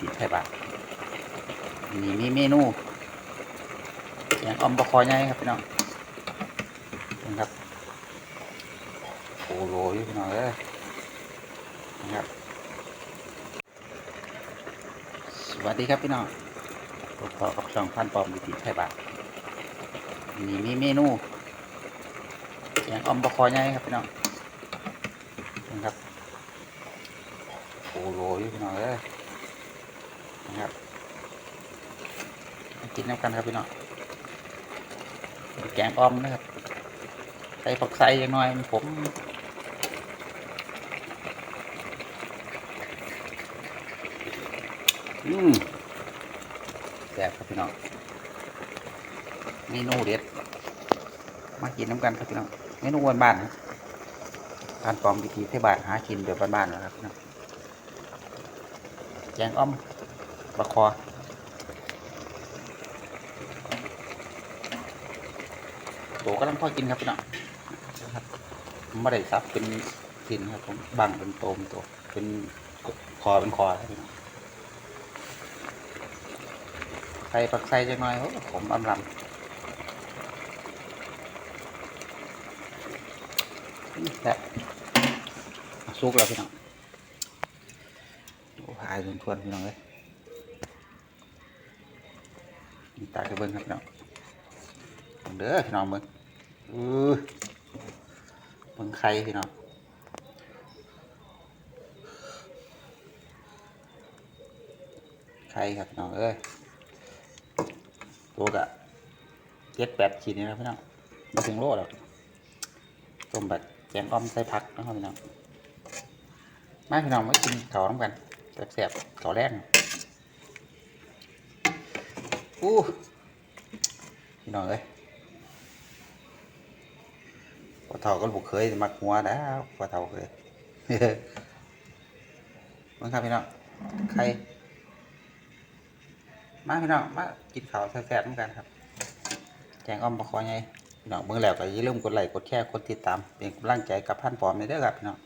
ติไทยบานนี่มีเมนูแกงอ่อมปลาคอใหญ่ครับพี่น้องนะครับโอ้โหอยู่พี่น้องเอ้ยนะครับ สวัสดีครับพี่น้องพบกับช่องพันปอมดิติไทยบานนี่มีเมนูแกงอ่อมปลาคอใหญ่ครับพี่น้องนะครับโอ้โหอยู่พี่น้องเอ้ย นะครับกินน้ำกันครับพี่น้องแกงอ่อมนะครับ ใส่ผักใส่ยังน้อยผมอืมแซ่บครับพี่น้องเมนูเด็ด มากินน้ำกันครับพี่น้องเมนูบ้านๆครับการปลอมวิธีเทบานหากินแบบบ้านๆนะครับแกงอ้อม ปลาคอโตก็ต้องพอกินครับพี่น้องนะครับผมไม่ได้ซับเป็นชิ้นครับผมบังเป็นโตมตัว เป็นคอเป็นคอครับพี่น้องใส่ปักใส่จังหน่อยโอ้ผมอำลำและซุกแล้วพี่น้องโอ้หายทวนทวนๆพี่น้องเลยมี ตากระเบิ้งครับพี่น้องเด้อพี่น้องเบิ้งเออเบิ้งไข่พี่น้องไข่ครับน้องเอ้ยตัวกะเจ็ดแปดขีดนี่นะพี่น้องมาถึงโลดแล้วต้มแบบแกงอ้อมใส่ผักนะครับพี่น้องมาพี่น้องมากินข้าวน้ำกันแซ่บๆข้าวแรง อู้พี่น้องเอ้ยพอเท่าก็บุกเคยมักหัวแล้วพอเท่าเคยมันครับพี่น้องใครมาพี่น้องมากินข้าวแซ่บๆน้ำกันครับแกงอ้อมปลาคอไงพี่น้องเมื่อแล้วก็อย่าลืมกดไลค์กดแชร์กดติดตามเป็นกำลังใจกับพันปอมในเด้อครับพี่น้อง